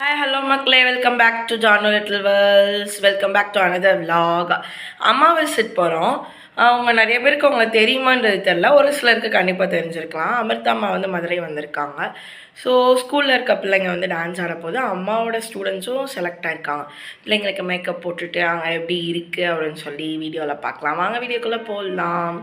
Hi hello மக்களே. Welcome back to Janu little worlds welcome back to another vlog அம்மா visit போகிறோம் அவங்க நிறைய பேருக்கு அவங்கள தெரியுமான்றது தெரில ஒரு சிலருக்கு கண்டிப்பாக தெரிஞ்சிருக்கலாம். அமிர்தா அம்மா வந்து மதுரை வந்திருக்காங்க. ஸோ ஸ்கூலில் இருக்க பிள்ளைங்க வந்து டான்ஸ் ஆட போது அம்மாவோட ஸ்டூடெண்ட்ஸும் செலக்ட் ஆயிருக்காங்க. பிள்ளைங்களுக்கு மேக்கப் போட்டுட்டு அங்கே எப்படி இருக்குது அப்படின்னு சொல்லி வீடியோவில் பார்க்கலாம். வாங்க வீடியோக்குள்ளே போடலாம்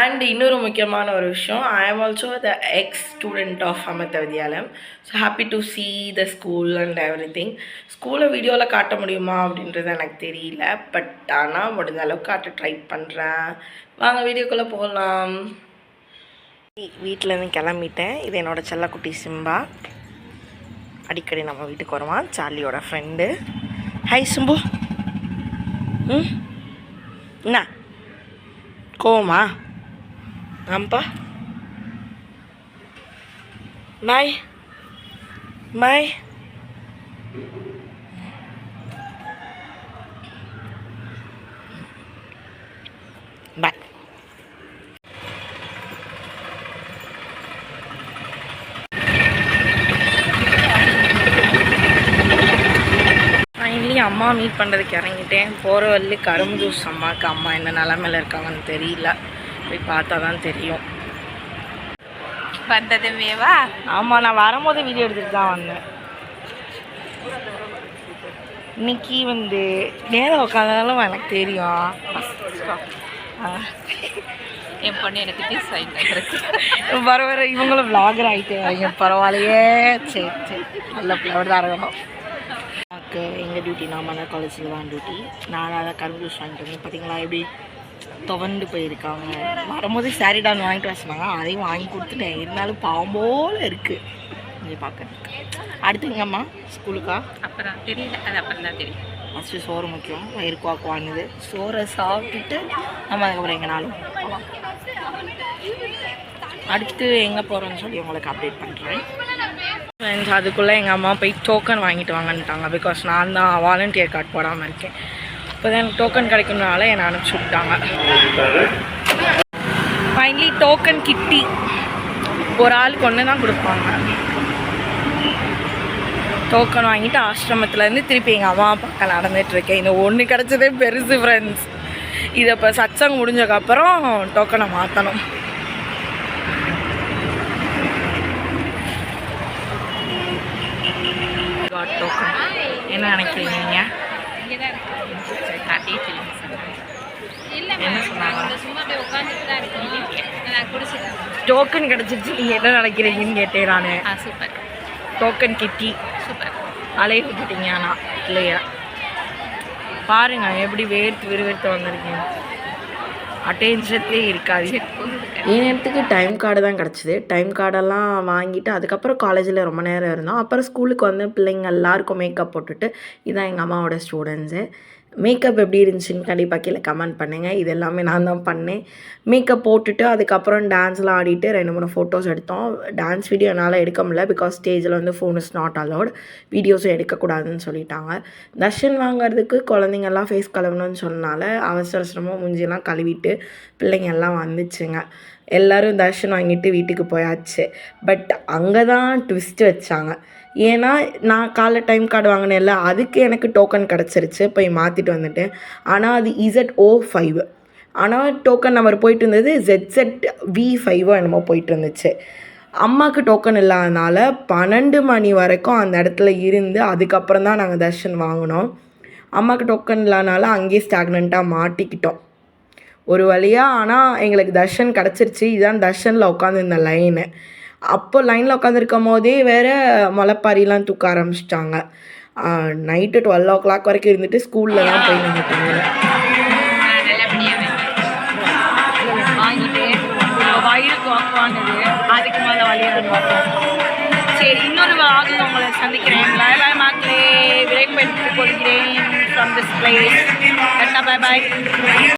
அண்ட் இன்னொரு முக்கியமான ஒரு விஷயம் I am also the ex student of Amrita Vidyalayam so happy to see the school and everything ஸ்கூலை வீடியோவில் காட்ட முடியுமா அப்படின்றது எனக்கு தெரியல. பட் ஆனால் முடிஞ்ச அளவுக்கு காட்ட ட்ரை பண்ணுறேன் வாங்க வீடியோக்குள்ளே போகலாம் வீட்டிலேருந்து கிளம்பிட்டேன். இது என்னோட செல்லக்குட்டி சிம்பா. அடிக்கடி நம்ம வீட்டுக்கு வருவான். சார்லியோட ஃப்ரெண்டு ஹாய் சிம்பு. ம்? என்ன? கோவமா? ஆம்பா பாய் பாய் பாய் ஃபைனலி அம்மா மீட் பண்ணுறதுக்கு இறங்கிட்டேன். போகிற வழி கரும்பு ஜூஸ் அம்மாவுக்கு அம்மா என்ன நிலமையில இருக்காங்கன்னு தெரியல. போய் பார்த்தா தான் தெரியும் வந்ததுமேவா ஆமாம் நான் வரும்போது வீடியோ எடுத்துட்டு தான் வந்தேன். இன்னைக்கு வந்து நேரம் உட்காந்தாலும் எனக்கு தெரியும். என் பொண்ணு எனக்கு டீஸ் ஆகிட்டு வர வர இவங்களும் விளாகர் ஆகிட்டே வரீங்க. பரவாயில்லையே. சரி சரி. நல்ல பிள்ளையோட தான் இருக்கணும். எனக்கு எங்கள் டியூட்டி நான் மன்ன காலேஜில் தான் டியூட்டி நான் அதை கரும்பு ஜூஸ் வாங்கிட்டு வந்தேன் பார்த்தீங்களா எப்படி துவண்டு போயிருக்காங்க. வரும்போது சாரி டான் வாங்கிட்டு வர சொன்னாங்க. அதையும் வாங்கி கொடுத்துட்டேன். இருந்தாலும் பாவம் போல இருக்குது நீங்கள் பார்க்க அடுத்து எங்கம்மா? ஸ்கூலுக்கா அப்புறம் தெரியல. அது அப்புறம் தான் தெரியும். ஃபஸ்ட்டு சோறு முக்கியம். வயிறு குவாக்குவானுது. சோறை சாப்பிட்டுட்டு நம்ம அதுக்கப்புறம் எங்கேனாலும் போகலாம். அடுத்து எங்கே போகிறோன்னு சொல்லி உங்களுக்கு அப்டேட் பண்ணுறேன் ஃப்ரெண்ட்ஸ் அதுக்குள்ளே எங்கள் அம்மா போய் டோக்கன் வாங்கிட்டு வாங்கன்ட்டாங்க பிகாஸ் நான் தான் வாலண்டியர் கார்டு போடாமல் இருக்கேன். இப்போ தான் எனக்கு டோக்கன் கிடைக்கணுனால என்னை அனுப்பிச்சி விட்டாங்க. ஃபைனலி டோக்கன் கிட்டி ஒரு ஆளுக்கு ஒன்று தான் கொடுப்பாங்க. டோக்கன் வாங்கிட்டு ஆசிரமத்துலேருந்து திருப்பி எங்கள் அம்மா பக்கம் நடந்துட்டுருக்கேன் இந்த ஒன்று கிடச்சதே பெருசு ஃப்ரெண்ட்ஸ் இதை இப்போ சச்சங் முடிஞ்சக்கப்புறம் டோக்கனை மாற்றணும் டோக்கன். என்ன நினைக்கிறீங்க நீங்கள் காட்டியே என்ன சொன்னாங்க? டோக்கன் கிடச்சிச்சு நீங்கள் என்ன நினைக்கிறீங்கன்னு கேட்டேன் நான். சூப்பர். டோக்கன் கிட்டி. சூப்பர். அலைய விட்டுட்டீங்க ஆனால் இல்லையா? பாருங்க எப்படி வேர்த்து விறுவிறுத்து வந்திருக்கீங்க. அட்டென்ஷன்லேயே இருக்காது என் நேரத்துக்கு டைம் கார்டு தான் கிடச்சிது. டைம் கார்டெல்லாம் வாங்கிட்டு அதுக்கப்புறம் காலேஜில் ரொம்ப நேரம் இருந்தோம். அப்புறம் ஸ்கூலுக்கு வந்து பிள்ளைங்க எல்லாருக்கும் மேக்கப் போட்டுட்டு இதான் எங்கள் அம்மாவோட ஸ்டூடெண்ட்ஸு மேக்கப் எப்படி இருந்துச்சுன்னு கண்டிப்பாக கீழே கமெண்ட் பண்ணுங்கள் இது எல்லாமே நான் தான் பண்ணேன். மேக்கப் போட்டுட்டு அதுக்கப்புறம் டான்ஸ்லாம் ஆடிட்டு ரெண்டு மூணு ஃபோட்டோஸ் எடுத்தோம். டான்ஸ் வீடியோ என்னால் எடுக்க முடியல பிகாஸ் ஸ்டேஜில் வந்து ஃபோன் இஸ் நாட் அலோட் வீடியோஸும் எடுக்கக்கூடாதுன்னு சொல்லிட்டாங்க. தர்ஷன் வாங்குறதுக்கு குழந்தைங்கெல்லாம் ஃபேஸ் கழுவணும்னு சொன்னனால அவசர அவசரமாக மூஞ்சியெல்லாம் கழுவிட்டு பிள்ளைங்க எல்லாம் வந்துச்சுங்க. எல்லோரும் தர்ஷன் வாங்கிட்டு வீட்டுக்கு போயாச்சு. பட் அங்கே தான் ட்விஸ்ட் வச்சாங்க. ஏன்னா நான் காலை டைம் கார்டு வாங்கினேன்ல அதுக்கு எனக்கு டோக்கன் கிடச்சிருச்சு போய் மாற்றிட்டு வந்துட்டேன் ஆனால் அது இசட் ஓ ஃபைவ் ஆனால் டோக்கன் நம்பர் போயிட்டு இருந்தது ZZ வி ஃபைவோ என்னமோ போயிட்டு இருந்துச்சு. அம்மாவுக்கு டோக்கன் இல்லாதனால பன்னெண்டு மணி வரைக்கும் அந்த இடத்துல இருந்து அதுக்கப்புறம் தான் நாங்கள் தர்ஷன் வாங்கினோம். அம்மாவுக்கு டோக்கன் இல்லாதனால அங்கேயே ஸ்டாக்னண்ட்டாக மாட்டிக்கிட்டோம். ஒரு வழியாக ஆனால் எங்களுக்கு தர்ஷன் கிடச்சிருச்சு. இதுதான் தர்ஷனில் உட்காந்துருந்த லைனு அப்போ லைனில் உட்காந்துருக்கும் போதே வேறு முளைப்பாரிலாம் தூக்க ஆரம்பிச்சிட்டாங்க. நைட்டு டுவெல் ஓ கிளாக் வரைக்கும் இருந்துட்டு ஸ்கூலில் தான் போய் நின்றுட்டாங்க அதுக்கு மேலே வழியாக சரி இன்னொரு ஆகும் உங்களை சந்திக்கிறேன். பாய் பாய் விரைவு விரைப்பெடுத்துக் கொள்கிறேன் from this place bye bye